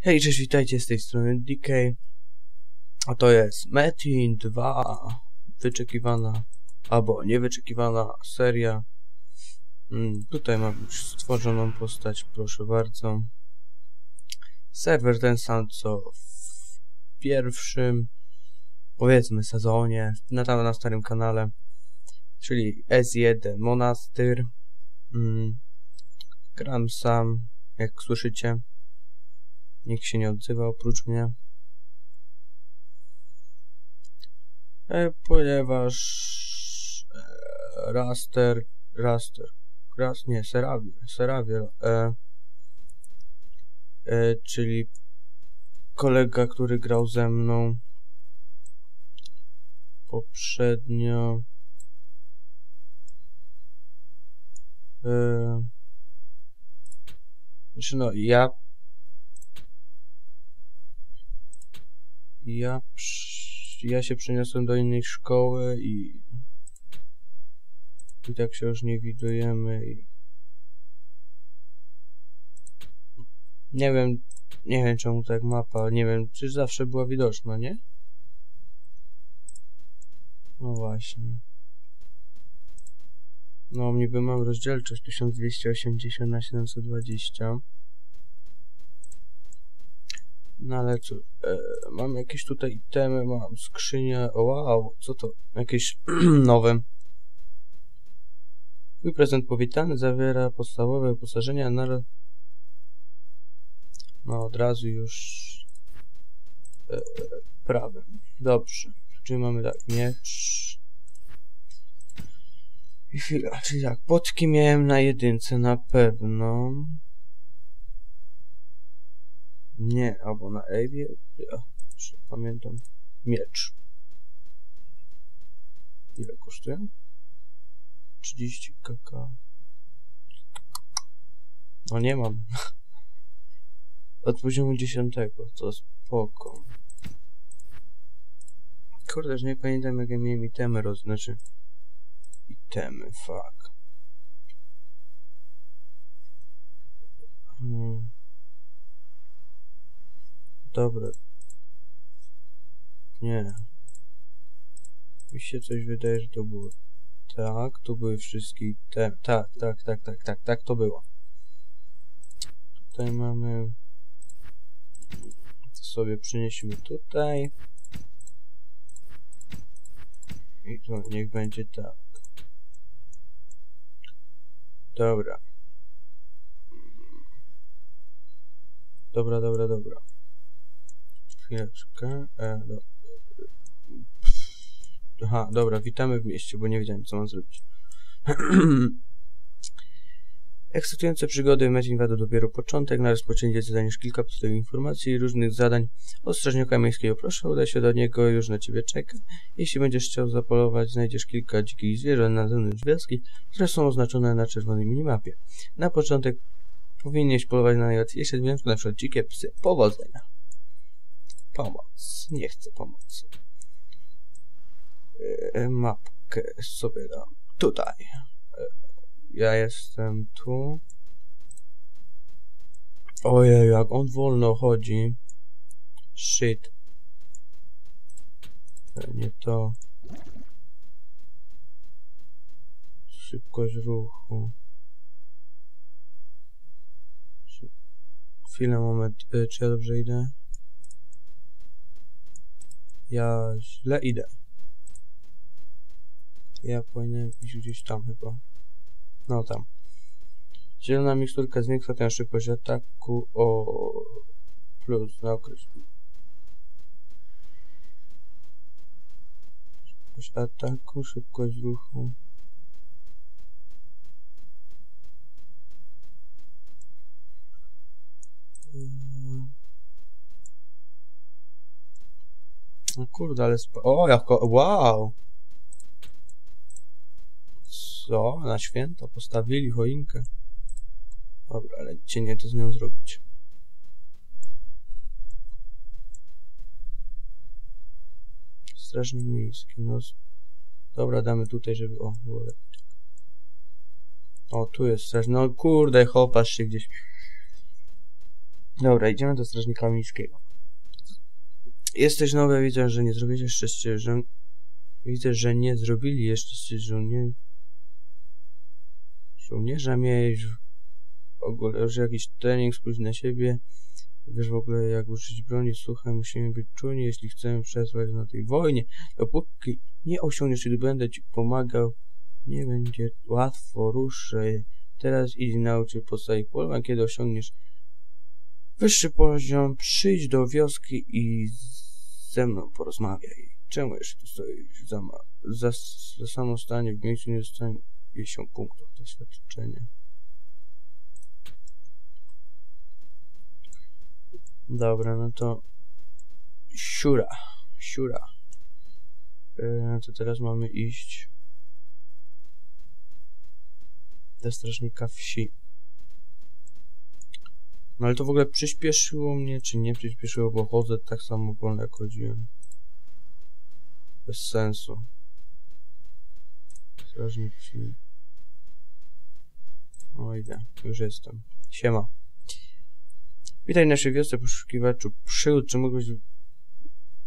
Hej, cześć, witajcie z tej strony DK. A to jest Metin 2. Wyczekiwana, albo niewyczekiwana seria. Mm, tutaj mam już stworzoną postać, proszę bardzo. Serwer ten sam co w pierwszym, powiedzmy, sezonie, na, tam na starym kanale. Czyli S1 Monastyr. Mm, gram sam, jak słyszycie. Nikt się nie odzywa oprócz mnie. E, ponieważ e, raster, raster, ras, nie, Serawie, Serawie, e, e, czyli kolega, który grał ze mną poprzednio, e, znaczy no, ja ja, ja się przeniosłem do innej szkoły i i tak się już nie widujemy i nie wiem, nie wiem czemu tak mapa, nie wiem, przecież zawsze była widoczna, nie? No właśnie. No, niby mam rozdzielczość 1280 na 720 no ale co, e, mam jakieś tutaj itemy, mam skrzynię, wow, co to, jakieś nowe. Twój prezent powitany zawiera podstawowe wyposażenia na... No od razu już e, prawem. Dobrze, czyli mamy tak, miecz. I chwila, czyli tak, potki miałem na jedynce na pewno. Nie, albo na Ewie. Ja, pamiętam. Miecz. Ile kosztuje? 30 kk. No nie mam. Od poziomu 10, to spoko. Kurde, że nie pamiętam jak ja miałem itemy roz... Znaczy... Itemy, fuck. Hmm. Dobra. Nie. Mi się coś wydaje, że to było. Tak, tu były wszystkie te. Tak, tak, tak, tak, tak, tak, to było. Tutaj mamy. To sobie przynieśmy tutaj. I to niech będzie tak. Dobra. Dobra, dobra, dobra. Chwileczkę. E, do... Aha, dobra, witamy w mieście, bo nie wiedziałem, co mam zrobić. Ekscytujące przygody 2 to dopiero początek. Na rozpoczęcie zadaniesz kilka podstawowych informacji i różnych zadań od strażnika miejskiego. Proszę, udaj się do niego, już na ciebie czeka. Jeśli będziesz chciał zapolować, znajdziesz kilka dzikich zwierząt na zewnątrz wioski, które są oznaczone na czerwonej minimapie. Na początek powinieneś polować na najłatwiejsze zwierzęta, na przykład dzikie psy. Powodzenia! Pomoc. Nie chcę pomocy. E, mapkę sobie dam. Tutaj. E, ja jestem tu. Ojej, jak on wolno chodzi. Shit. E, nie to. Szybkość ruchu. Chwilę, moment. Czy ja dobrze idę? Ja źle idę. Ja powinienem iść gdzieś tam chyba. No tam. Zielona miksturka zwiększa tę szybkość ataku o plus na okres. Szybkość ataku, szybkość ruchu. No kurde, ale O, jako... Wow! Co? Na święto postawili choinkę. Dobra, ale nie to z nią zrobić. Strażnik miejski, no... Dobra, damy tutaj, żeby... O, było. O, tu jest strażnik. No kurde, chopasz się gdzieś. Dobra, idziemy do strażnika miejskiego. Jesteś nowe, widzę, że nie zrobicie jeszcze ścieżę. Widzę, że nie zrobili jeszcze ścieżę. Żołnierza miałeś w ogóle już jakiś trening, spójrz na siebie. Wiesz w ogóle jak użyć broni, słuchaj, musimy być czujni, jeśli chcemy przetrwać na tej wojnie. Dopóki nie osiągniesz, czyli będę ci pomagał, nie będzie łatwo, ruszaj. Teraz idź nauczyć podstawowych polowań, kiedy osiągniesz wyższy poziom, przyjdź do wioski i ze mną porozmawiaj. Czemu jeszcze tu stoisz za, za, za samo stanie w miejscu nie dostanie 50 punktów doświadczenia. Dobra, no to siura, siura. Yy, to teraz mamy iść do strażnika wsi. No ale to w ogóle przyspieszyło mnie, czy nie przyspieszyło, bo chodzę tak samo wolno jak chodziłem. Bez sensu. Strażnik wsi. O, idę. Już jestem. Siema. Witaj w naszej wiosce poszukiwaczu przygód. Czy mógłbyś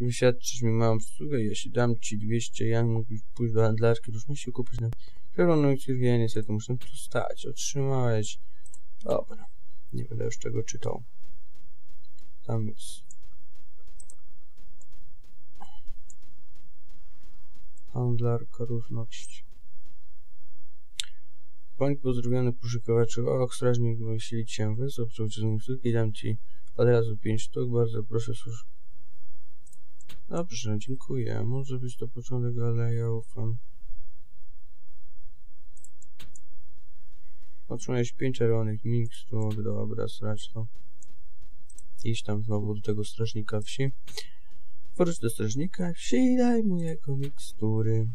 wyświadczyć mi małą przysługę? Jeśli dam ci 200 jan, mógłbyś pójść do handlarki różności kupić na czerwoną cyrwię. Niestety muszę tu stać. Otrzymałeś. Dobra. Nie będę już czego czytał. Tam jest. Handlarka różności. Bądź pozdrowiony poszukiwaczu. Och, strażnik wysilić się wysłał, przewodniczący sztuki, dam ci od razu 5 sztuk, bardzo proszę, służ. Dobrze, dziękuję. Może być to początek, ale ja ufam. Otrzymałeś 5 czerwonych mikstur, dobra, srać to. Iść tam znowu do tego strażnika wsi. Wróć do strażnika wsi i daj mu jego mikstury.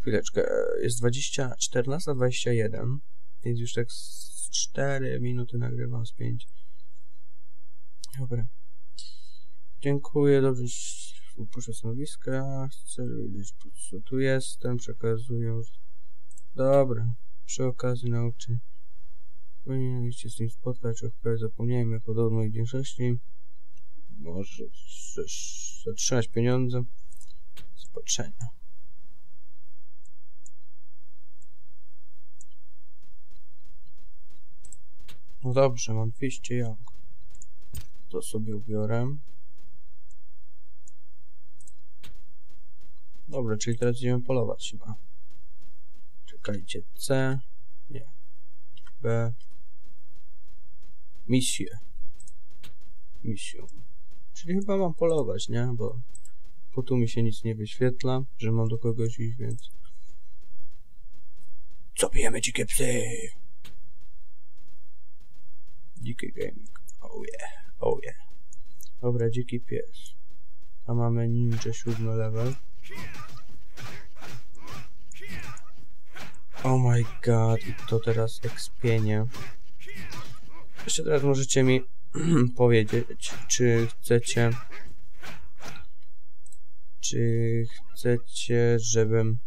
Chwileczkę, jest 20, 14, 21. Więc już tak z 4 minuty nagrywam z 5. Dobra. Dziękuję, dobrze upuszczę stanowiska. Chcę wiedzieć, co tu jestem. Przekazuję. Dobra. Przy okazji nauczy. Powinienem się z nim spotkać, o której zapomniałem, jak podobno i większości. Może zatrzymać pieniądze. Zobaczenia. No dobrze, mam 200 jak. To sobie ubiorę. Dobra, czyli teraz idziemy polować chyba. Czekajcie, C. Nie. B. Misję. Misję. Czyli chyba mam polować, nie? Bo po tu mi się nic nie wyświetla, że mam do kogoś iść, więc... Co pijemy dzikie psy? Dziki gaming. Oh yeah, oh yeah. Dobra, dziki pies. A mamy ninja siódmy level. Oh my god, i to teraz ekspienie. Jeszcze teraz możecie mi powiedzieć, czy chcecie... Czy chcecie, żebym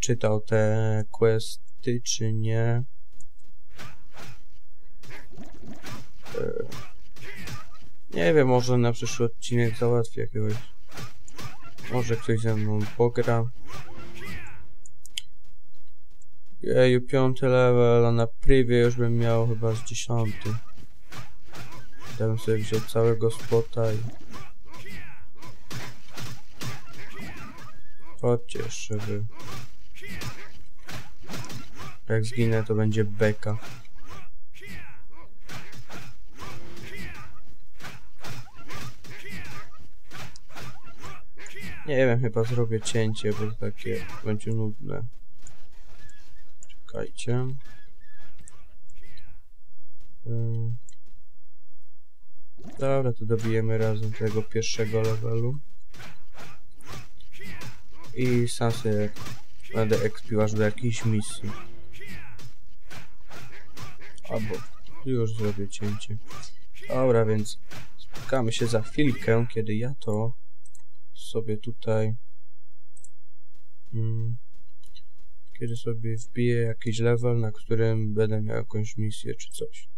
czytał te questy, czy nie? Nie wiem, może na przyszły odcinek załatwię jakiegoś. Może ktoś ze mną pogra. Jeju, piąty level, a na privie już bym miał chyba z dziesiąty. Bym sobie wziął całego spota i... Chodźcie jeszcze wy. Jak zginę to będzie beka. Nie wiem, chyba zrobię cięcie, bo to takie będzie nudne. Czekajcie. Hmm. Dobra, to dobijemy razem tego pierwszego levelu. I sobie będę ekspił aż do jakiejś misji. Albo już zrobię cięcie. Dobra, więc spotkamy się za chwilkę, kiedy ja to sobie tutaj hmm, kiedy sobie wbiję jakiś level, na którym będę miał jakąś misję czy coś.